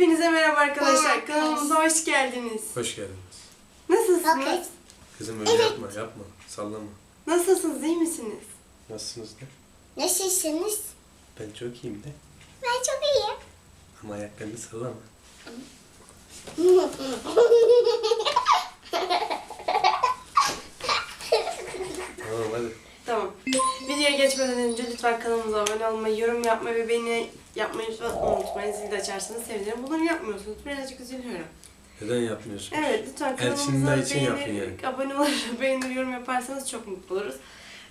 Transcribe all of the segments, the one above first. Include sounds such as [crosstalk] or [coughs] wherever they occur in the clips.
Hepinize merhaba arkadaşlar. Kanalımıza hoş geldiniz. Hoş geldiniz. Nasılsınız? Okey. Kızım öyle yapma, yapma. Sallama. Nasılsınız? iyi misiniz? Nasılsınız de? Nasılsınız? Ben çok iyiyim de. Ben çok iyiyim. Ama ayaklarını sallama. [laughs] Tamam hadi. Tamam. Videoya geçmeden önce lütfen kanalımıza abone olmayı, yorum yapmayı ve beğeni yapmayı lütfen unutmayın. Zil de açarsanız sevinirim. Bunları yapmıyorsunuz. Birazcık üzülüyorum. Neden yapmıyorsun? Evet lütfen Elçinler kanalımıza için yapın beğenir, yani. abone olur, [laughs] beğenir, yorum yaparsanız çok mutlu oluruz.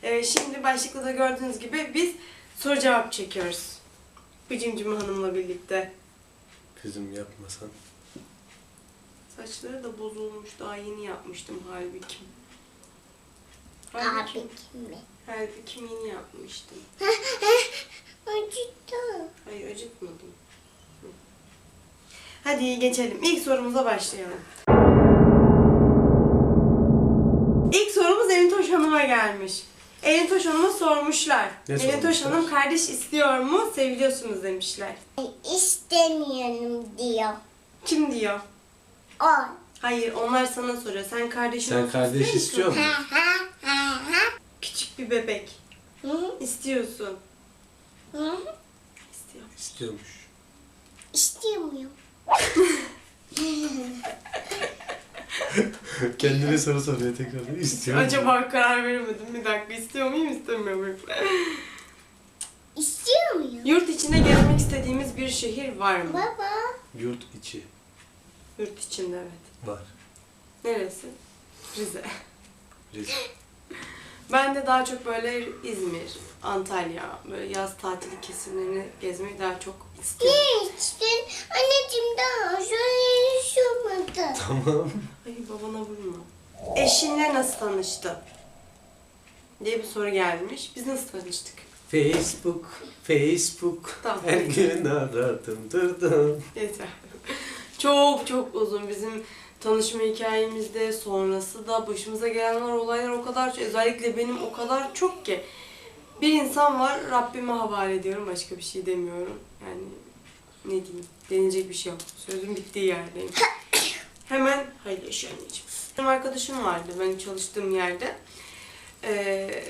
Ee, şimdi başlıkta da gördüğünüz gibi biz soru cevap çekiyoruz. Bıcımcım Hanım'la birlikte. Kızım yapmasan. Saçları da bozulmuş. Daha yeni yapmıştım halbuki. Abi Halbuki, kim mi? halbuki yeni yapmıştım. [laughs] Acıttı. Hayır acıtmadım. Hadi geçelim. İlk sorumuza başlayalım. İlk sorumuz Elintoş Hanım'a gelmiş. Elintoş Hanım'a sormuşlar. Ne Elintoş sormuşlar? Hanım kardeş istiyor mu? Seviliyorsunuz demişler. İstemiyorum diyor. Kim diyor? O. Hayır onlar sana soruyor. Sen kardeşin Sen olsun kardeş istiyor musun? Ha ha. Küçük bir bebek. Hı İstiyorsun. hı. İstiyor. İstiyormuş. İstemiyorum. [laughs] Kendine soru soruyor tekrar. İstiyor musun? Acaba karar veremedim. Bir dakika istiyor muyum istemiyor muyum? [laughs] İstemiyorum. Yurt içinde gezmek istediğimiz bir şehir var mı? Baba. Yurt içi Yurt içinde evet. var. Neresi? Rize. Rize. [laughs] Ben de daha çok böyle İzmir, Antalya, böyle yaz tatili kesimlerini gezmeyi daha çok istiyorum. Ne içtin? Anneciğim daha şöyle yaşamadı. [laughs] Tamam. Ay babana vurma. Eşinle nasıl tanıştın? diye bir soru gelmiş. Biz nasıl tanıştık? Facebook, Facebook. Tamam. Her gün aradım durdum. Yeter. çok çok uzun bizim tanışma hikayemizde sonrası da başımıza gelenler olaylar o kadar çok özellikle benim o kadar çok ki. Bir insan var Rabbime havale ediyorum başka bir şey demiyorum. Yani ne diyeyim denilecek bir şey yok. Sözüm bittiği yerdeyim hemen hayır yaşa benim arkadaşım vardı ben çalıştığım yerde. Ee,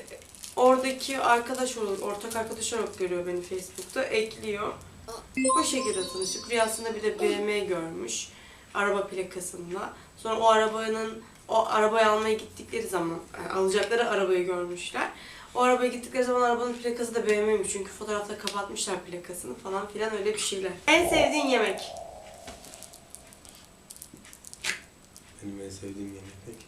oradaki arkadaş olur ortak arkadaş olarak görüyor beni Facebook'ta ekliyor. O şekilde tanıştık. Rüyasında bir de BMW görmüş. Araba plakasında. Sonra o arabanın o arabayı almaya gittikleri zaman yani alacakları arabayı görmüşler. O arabaya gittikleri zaman arabanın plakası da BMW'ymiş çünkü fotoğrafta kapatmışlar plakasını falan filan öyle bir şeyler. En sevdiğin yemek? Benim en sevdiğim yemek ne ki?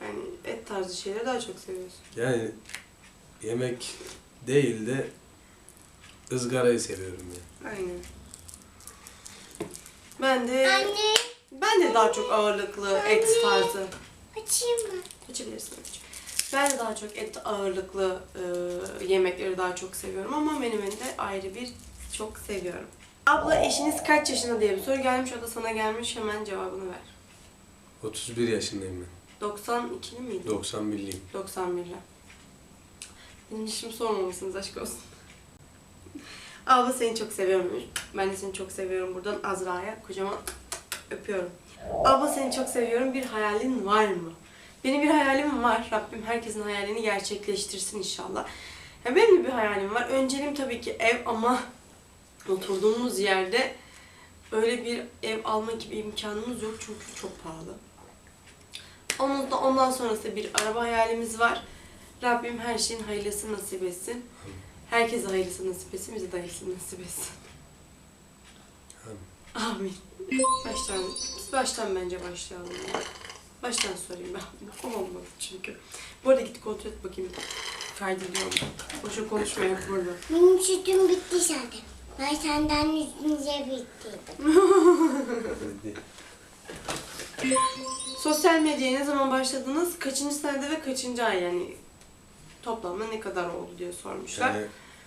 Yani et tarzı şeyleri daha çok seviyorsun. Yani yemek değil de ızgarayı seviyorum ya. Aynen. Ben de Anne. ben de daha çok ağırlıklı et tarzı Açayım mı? Açabilirsin. Ben de daha çok et ağırlıklı e, yemekleri daha çok seviyorum ama menemeni de ayrı bir çok seviyorum. Abla eşiniz kaç yaşında diye bir soru gelmiş. O da sana gelmiş. Hemen cevabını ver. 31 yaşındayım ben. 92'li miydi? 91'liyim. 91'li. Benim yaşımı sormamışsınız aşk olsun. Abla seni çok seviyorum. Ben de seni çok seviyorum. Buradan Azra'ya kocaman öpüyorum. Abla seni çok seviyorum. Bir hayalin var mı? Benim bir hayalim var. Rabbim herkesin hayalini gerçekleştirsin inşallah. Ya benim de bir hayalim var. Önceliğim tabii ki ev ama oturduğumuz yerde öyle bir ev alma gibi imkanımız yok çünkü çok pahalı. Onun da ondan sonrası bir araba hayalimiz var. Rabbim her şeyin hayırlısı nasip etsin. Herkese hayırlısı nasip etsin, bize de hayırlısı nasip etsin. Amin. Baştan, biz baştan bence başlayalım. ya. Baştan sorayım ben. Olmadı çünkü. Bu arada git kontrol et bakayım. Kaydediyorum. Boşa konuşma yap burada. Benim sütüm bitti zaten. Ben senden üstünce bittiydim. Sosyal medyaya ne zaman başladınız? Kaçıncı senede ve kaçıncı ay yani? Toplamda ne kadar oldu diye sormuşlar. Yani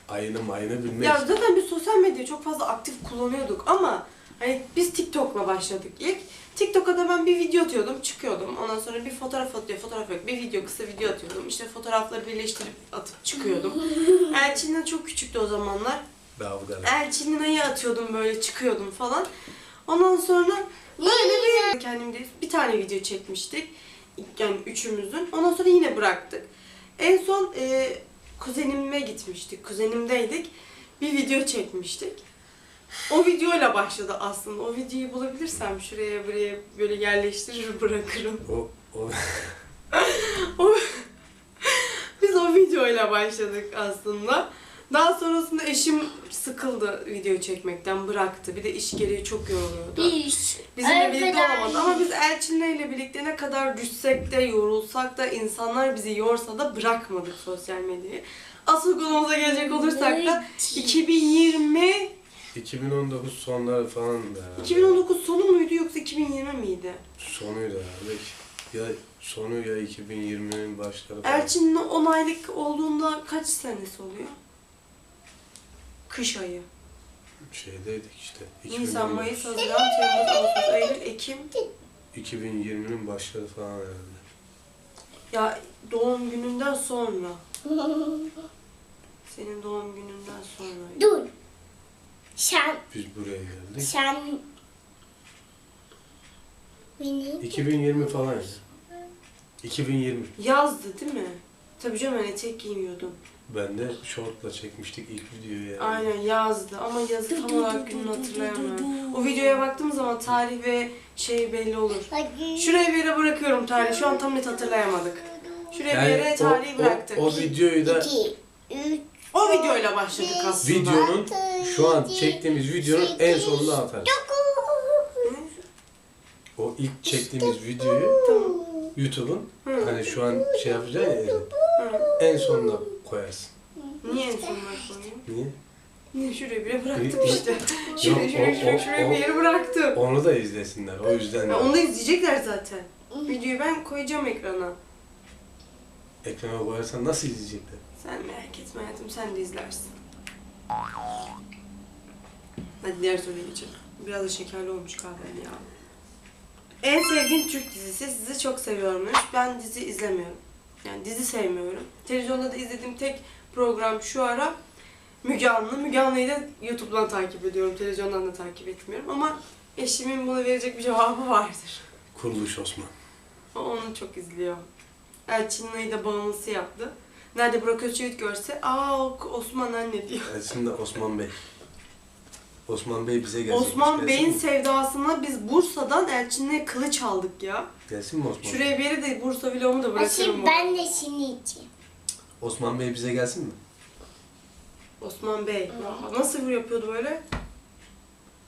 ayını mayını bilmek. Ya zaten biz sosyal medyayı çok fazla aktif kullanıyorduk ama hani biz TikTok'la başladık ilk. TikTok'a da ben bir video atıyordum, çıkıyordum. Ondan sonra bir fotoğraf atıyor, fotoğraf yok. Bir video, kısa video atıyordum. İşte fotoğrafları birleştirip atıp çıkıyordum. [laughs] Elçin de çok küçüktü o zamanlar. Davgalı. Elçinin ayı atıyordum böyle çıkıyordum falan. Ondan sonra böyle bir kendimde bir tane video çekmiştik. Yani üçümüzün. Ondan sonra yine bıraktık. En son e, kuzenime gitmiştik. Kuzenimdeydik. Bir video çekmiştik. O videoyla başladı aslında. O videoyu bulabilirsem şuraya buraya böyle yerleştirir [laughs] bırakırım. O, o [laughs] O- Biz o videoyla başladık aslında. Daha sonrasında eşim sıkıldı video çekmekten bıraktı. Bir de iş gereği çok yoruluyordu. Bir. Bizimle birlikte olamadı ama biz Elçin'le ile birlikte ne kadar düşsek de yorulsak da insanlar bizi yorsa da bırakmadık sosyal medyayı. Asıl konumuza gelecek olursak da 2020 2019 sonları falan da. herhalde. 2019 sonu muydu yoksa 2020 miydi? Sonuydu herhalde. Ya sonu ya 2020'nin başları falan. Elçin'in 10 aylık olduğunda kaç senesi oluyor? Kış ayı. Şeydeydik işte. Nisan, 2019. Mayıs, Haziran, Temmuz, Ağustos, Eylül, Ekim. 2020'nin başları falan herhalde. Ya doğum gününden sonra. Senin doğum gününden sonra. Dur. Sen, Biz buraya geldik. sen benim 2020 falan ya. 2020. Yazdı değil mi? Tabii canım ben etek giymiyordum. Ben de shortla çekmiştik ilk videoyu yani. Aynen yazdı ama yazı tam olarak gününü hatırlayamıyorum. O videoya baktığım zaman tarih ve şey belli olur. Şuraya bir yere bırakıyorum tarihi. Şu an tam net hatırlayamadık. Şuraya bir yere o, tarihi bıraktık. o, o videoyu da videoyla başladık aslında. videonun şu an çektiğimiz videonun en sonunda atarız. O ilk çektiğimiz videoyu Tamam. YouTube'un Hı. hani şu an şey yapacaksın ya en sonuna koyarsın. Niye en sonuna koyayım? Niye? Niye şuraya yere bıraktım Yok, işte. [laughs] Şuraya şuraya o- şuraya o- şuraya o- bir yere bıraktım. Onu da izlesinler. O yüzden Ya onu da izleyecekler zaten. Videoyu ben koyacağım ekrana. ekrana koyarsan nasıl izleyecekler? Sen merak etme hayatım sen de izlersin. Hadi diğer soruya geçelim. Biraz da şekerli olmuş kahven ya. En sevdiğin Türk dizisi sizi çok seviyorum demiş. Ben dizi izlemiyorum. Yani dizi sevmiyorum. Televizyonda da izlediğim tek program şu ara Müge Anlı. Müge Anlı'yı da YouTube'dan takip ediyorum. Televizyondan da takip etmiyorum. Ama eşimin buna verecek bir cevabı vardır. Kuruluş Osman. O onu çok izliyor. Elçin'le de bağımlısı yaptı. Nerede Burak Özçivit görse aa Osman anne diyor. Yani şimdi Osman Bey. Osman Bey bize gelecek. Osman Gelsin Bey'in mi? sevdasına biz Bursa'dan Elçin'le kılıç aldık ya. Gelsin mi Osman? Şuraya bir yere de Bursa vlogumu da bırakırım. Şimdi bu. ben de seni içeyim. Osman Bey bize gelsin mi? Osman Bey. Nasıl yapıyordu böyle?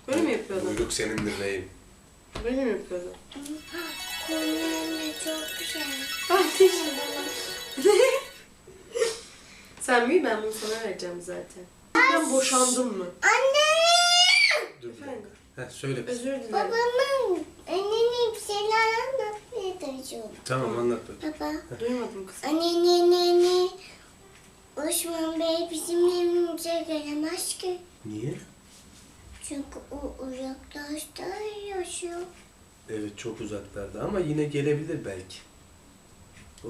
Böyle mi yapıyordu? Buyruk senindir beyim. Böyle mi yapıyordu? Konuğum çok güzel. Ay teşekkür [laughs] Sen büyü ben bunu sana vereceğim zaten. Ben boşandım mı? Anne! Dur. Efendim? Heh, söyle. Özür dilerim. Babamın annene bir şeyler anlatmaya çalışıyorum. Tamam anlat bak. Baba, Duymadım kız. anne ne ne ne. Osman Bey bizim evimize gelemez ki. Niye? Çünkü o uzaklaşta yaşıyor. Evet çok uzaklarda ama yine gelebilir belki.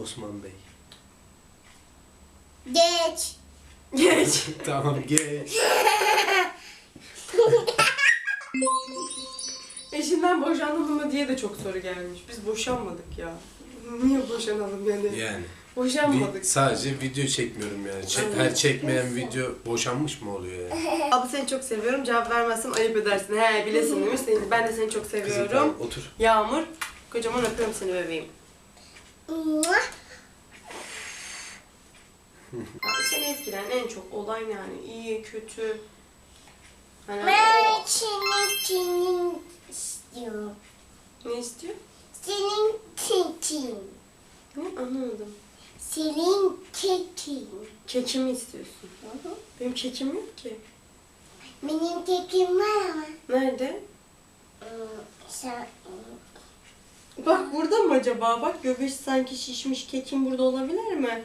Osman Bey. Geç. Geç. [laughs] tamam geç. [laughs] Eşinden boşandın mı diye de çok soru gelmiş. Biz boşanmadık ya. Niye boşanalım yani? Yani. Boşanmadık. Bir, sadece video çekmiyorum yani. Çek- her çekmeyen video boşanmış mı oluyor yani? [laughs] Abi seni çok seviyorum. Cevap vermezsen ayıp edersin. He bilesin demiş. Seni, ben de seni çok Kızım seviyorum. tamam otur. Yağmur. Kocaman öpüyorum seni bebeğim. [laughs] Abi seni etkilen en çok olay yani? İyi, kötü. Hani Ben senin senin istiyorum. ne istiyor? Senin tekin. Ne? Anlamadım. Senin tekin. Kekimi istiyorsun. Benim kekim yok ki. Benim tekim var ama. Nerede? Sen, Bak burada mı acaba? Bak göbeği sanki şişmiş kekim burada olabilir mi?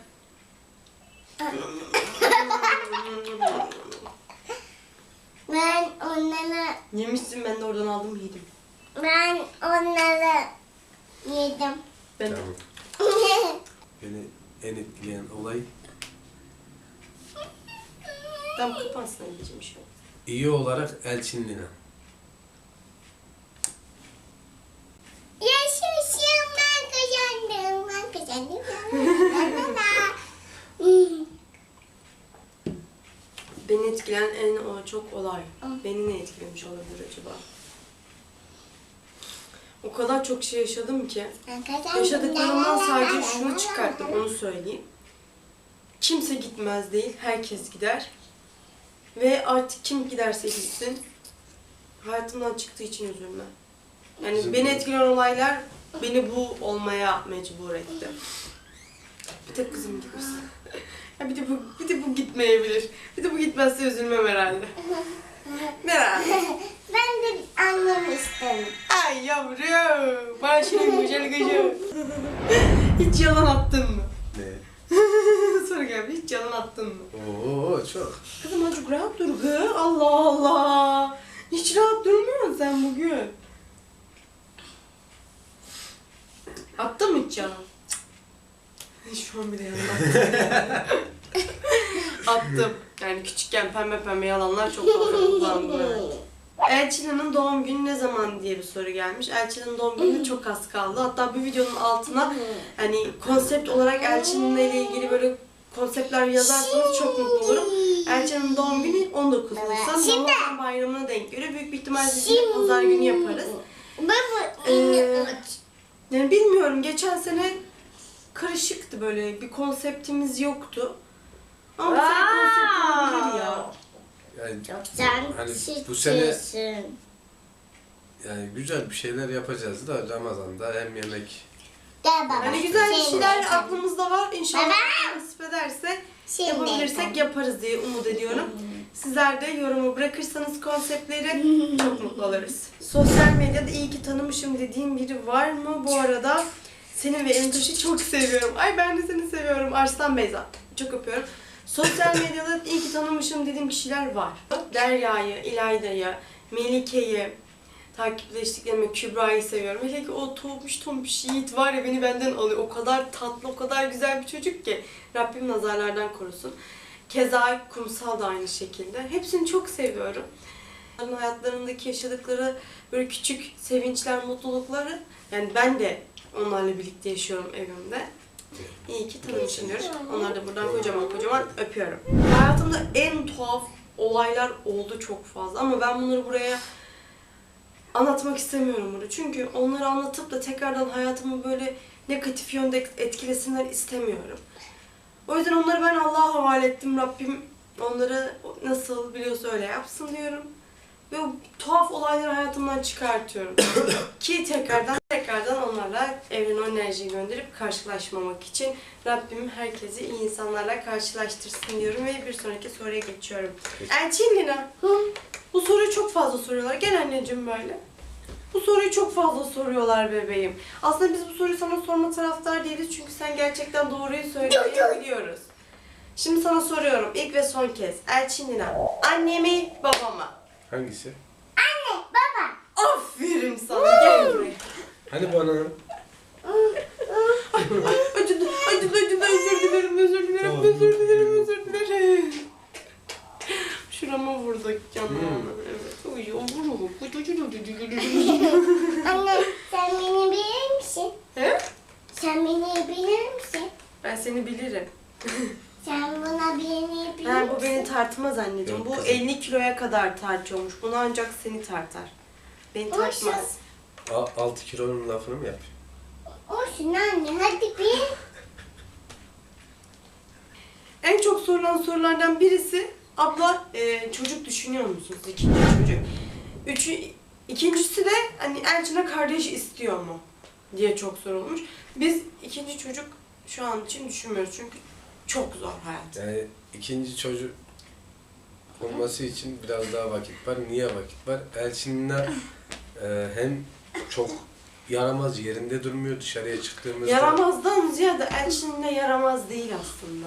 [laughs] ben onları, Yemişsin ben de oradan aldım yedim. ben onları yedim. Ben de. Tamam. [laughs] Beni en etkileyen olay Tamam kapansın anneciğim şu an. İyi olarak Elçin Beni etkileyen en o çok olay. Beni ne etkilemiş olabilir acaba? O kadar çok şey yaşadım ki. Yaşadıklarımdan La la la sadece şunu çıkarttım, onu söyleyeyim. Kimse gitmez değil, herkes gider. Ve artık kim giderse gitsin, hayatımdan çıktığı için üzülme. Yani Bizim- beni etkileyen olaylar beni bu olmaya mecbur etti. Bir tek kızım gidersin. [laughs] Ya bir de bu, bir de bu gitmeyebilir. Bir de bu gitmezse üzülmem herhalde. Herhalde. [laughs] Ben de anlamıştım. Ay yavrum, başım güzel gıcım. Hiç yalan attın mı? Ne? [laughs] Soru gelmiş, hiç yalan attın mı? Oo çok. Kızım azıcık rahat dur kız. Allah Allah. Hiç rahat durmuyorsun sen bugün. Attın mı hiç yalan? Şu an bile yalan attım. [laughs] attım. Yani küçükken pembe pembe yalanlar çok fazla [laughs] kullandım. Elçina'nın doğum günü ne zaman diye bir soru gelmiş. Elçina'nın doğum günü çok az kaldı. Hatta bu videonun altına hani konsept olarak Elçin'le ile ilgili böyle konseptler yazarsanız çok mutlu olurum. Elçin'in doğum günü 19 Nisan. Ramazan bayramına denk geliyor. Büyük bir ihtimalle biz yine pazar günü yaparız. Ee. Yani bilmiyorum geçen sene karışıktı böyle bir konseptimiz yoktu. Ama bu sene konsept olabilir ya. Yani, Çok sen Hani bu sene- yani güzel bir şeyler yapacağız da Ramazan'da hem yemek Gel baba. Hani güzel bir Şimdi. şeyler aklımızda var. İnşallah nasip ederse Şimdi. yapabilirsek yaparız diye umut ediyorum. [laughs] Sizler de yorumu bırakırsanız konseptleri [laughs] çok mutlu oluruz. Sosyal medyada iyi ki tanımışım dediğim biri var mı? Bu arada seni ve Emtaş'ı çok seviyorum. Ay ben de seni seviyorum. Arslan Beyza. Çok öpüyorum. Sosyal medyada iyi ki tanımışım dediğim kişiler var. Derya'yı, İlayda'yı, Melike'yi, takipleştiklerimi, Kübra'yı seviyorum. Hele ki o tombiş tombiş yiğit var ya beni benden alıyor. O kadar tatlı, o kadar güzel bir çocuk ki. Rabbim nazarlardan korusun. Keza Kumsal da aynı şekilde. Hepsini çok seviyorum. Onların hayatlarındaki yaşadıkları böyle küçük sevinçler, mutlulukları yani ben de onlarla birlikte yaşıyorum evimde. İyi ki tanımışım diyoruz. Onları da buradan kocaman kocaman öpüyorum. Hayatımda en tuhaf olaylar oldu çok fazla ama ben bunları buraya anlatmak istemiyorum burada. Çünkü onları anlatıp da tekrardan hayatımı böyle negatif yönde etkilesinler istemiyorum. O yüzden onları ben Allah'a havale ettim. Rabbim onları nasıl biliyorsa öyle yapsın diyorum. Ve o tuhaf olayları hayatımdan çıkartıyorum. [coughs] Ki tekrardan tekrardan onlarla evren o enerjiyi gönderip karşılaşmamak için Rabbim herkesi iyi insanlarla karşılaştırsın diyorum ve bir sonraki soruya geçiyorum. Elçin Lina, bu soruyu çok fazla soruyorlar. Gel anneciğim böyle. Bu soruyu çok fazla soruyorlar bebeğim. Aslında biz bu soruyu sana sorma taraftar değiliz çünkü sen gerçekten doğruyu söylemeyi biliyoruz. Şimdi sana soruyorum ilk ve son kez. Elçin Lina, annemi babama. Hangisi? Anne, baba. Aferin sana gel buraya. Hani bana Acıdı, acıdı, acıdı. Özür dilerim, özür dilerim, Tamam. özür dilerim, özür dilerim. Şurama vurdu canım. Hmm. Evet. Uy, o vurdu. Anne, sen beni bilir misin? He? Sen beni bilir misin? Ben seni bilirim. [laughs] Sen buna beni bilir Ha, bu beni tartmaz anneciğim. Yok Bu kızım. 50 kiloya kadar tartıyormuş. Bunu ancak seni tartar. Beni tartmaz. 6 kilonun lafını mı yapıyor? Olsun anne, hadi bir. [laughs] En çok sorulan sorulardan birisi abla e, çocuk düşünüyor musunuz? İkinci çocuk. Üçü, ikincisi de hani Elçin'e kardeş istiyor mu? diye çok sorulmuş. Biz ikinci çocuk şu an için düşünmüyoruz çünkü çok zor hayat. Yani ikinci çocuk olması için biraz daha vakit var. Niye vakit var? Elçin'le [laughs] e, hem çok yaramaz yerinde durmuyor dışarıya çıktığımızda. Yaramazdan ziyade Elçin de yaramaz değil aslında.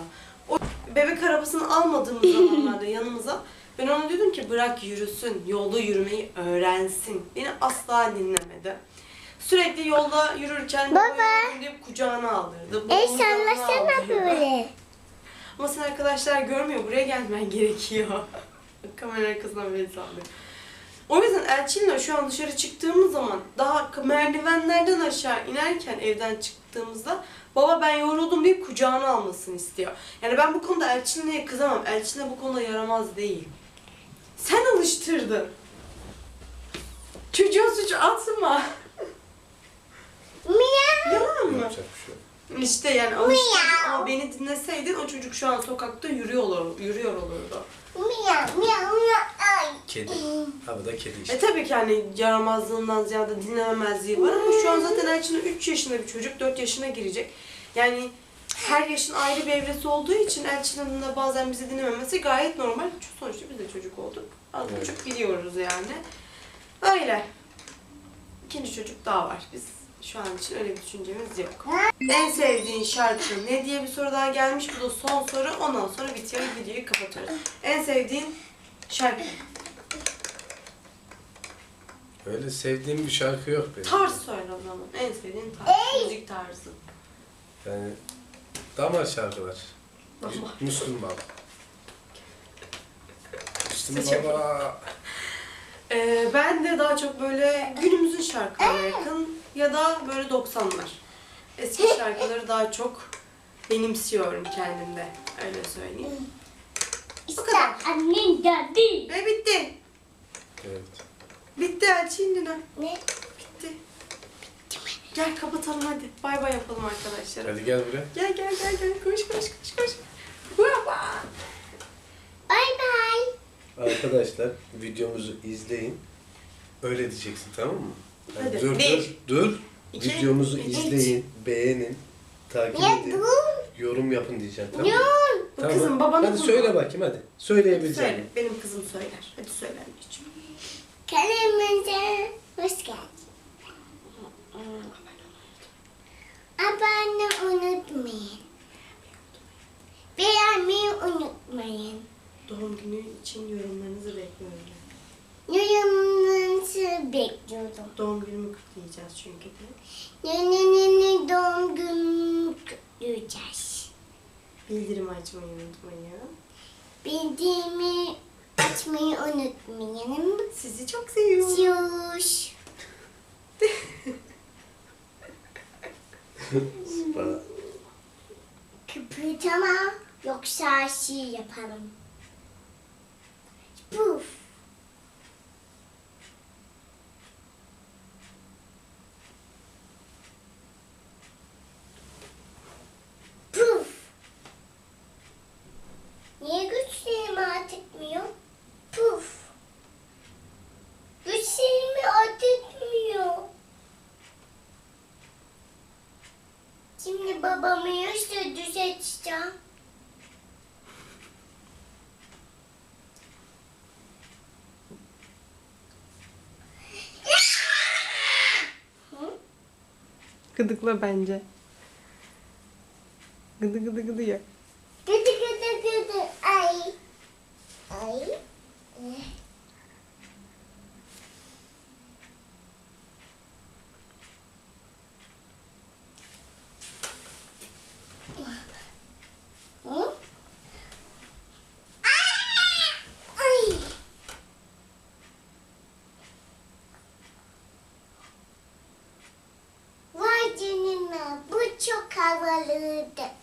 O bebek arabasını almadığımız zamanlarda [laughs] yanımıza ben ona dedim ki bırak yürüsün, yolda yürümeyi öğrensin. Beni asla dinlemedi. Sürekli yolda yürürken Baba. indirip kucağına aldırdı. E sallasana aldırdı. böyle. Ama sen arkadaşlar görmüyor. Buraya gelmen [laughs] gerekiyor. Kamera arkasından beni sallıyor. O yüzden Elçin'le şu an dışarı çıktığımız zaman daha merdivenlerden aşağı inerken evden çıktığımızda baba ben yoruldum deyip kucağına almasını istiyor. Yani ben bu konuda Elçin'le kızamam. Elçin de bu konuda yaramaz değil. Sen alıştırdın. Çocuğa suçu atma. Miyav. Yalan mı? Yapacak bir şey yok. İşte yani alıştırdın ama beni dinleseydin o çocuk şu an sokakta yürüyor, olur, yürüyor olurdu. Miyav. Miyav. Miyav. Ay. Kedi. Ha bu da kedi işte. E tabii ki hani yaramazlığından ziyade dinlememezliği var ama şu an zaten Elçin 3 yaşında bir çocuk, 4 yaşına girecek. Yani her yaşın ayrı bir evresi olduğu için Elçin'in de bazen bizi dinlememesi gayet normal. Çünkü sonuçta biz de çocuk olduk. Az Evet. buçuk biliyoruz yani. Öyle. İkinci çocuk daha var. Biz şu an için öyle bir düşüncemiz yok. En sevdiğin şarkı ne diye bir soru daha gelmiş. Bu da son soru. Ondan sonra bitiyor. Videoyu kapatıyoruz. En sevdiğin şarkı. Öyle sevdiğim bir şarkı yok benim. Tarz söyle o zaman. En sevdiğin tarz. Müzik tarzı. Yani damar şarkılar. Damar. Müslüm Baba. Müslüm. Baba. Ee, ben de daha çok böyle günümüzün şarkılarına yakın ya da böyle 90'lar. Eski [laughs] şarkıları daha çok benimsiyorum kendimde. Öyle söyleyeyim. İşte annen geldi. Ve bitti. Evet. Bitti Elçin Lina. Ne? Bitti. Gel kapatalım hadi. Bay bay yapalım arkadaşlar. Hadi gel buraya. Gel gel gel gel. Koş koş koş koş. Hoppa. Bay bay. Arkadaşlar videomuzu izleyin. Öyle diyeceksin tamam mı? Hadi dur bir, dur dur. iki, videomuzu üç. izleyin, beğenin, takip Ne edin, dur? yorum yapın diyeceğim tamam mı? Yun. Bu kızım babana Hadi vurma. söyle bakayım hadi. Söyleyebilecek Söyle. Benim kızım söyler. Hadi söyle anneciğim. Kanalımıza hoş geldin. Abone unutmayın. Beğenmeyi unutmayın. Doğum günü için yorumlarınızı bekliyorum. Yorumlarınızı bekliyorum. Doğum günümü kutlayacağız çünkü de. Nenenini doğum gününü kutlayacağız. Bildirim açmayı unutmayın. Bildiğimi açmayı unutmayın. Sizi çok seviyorum. Yuş. Bana. Kıpırdama yoksa şey yaparım. Puf. Niye güçlerimi atıtmıyor? Puf. Güçlerimi atıtmıyor. Şimdi babamı yaşta düzelteceğim. Gıdıkla bence. Gıdı gıdı gıdı ya. Balloon.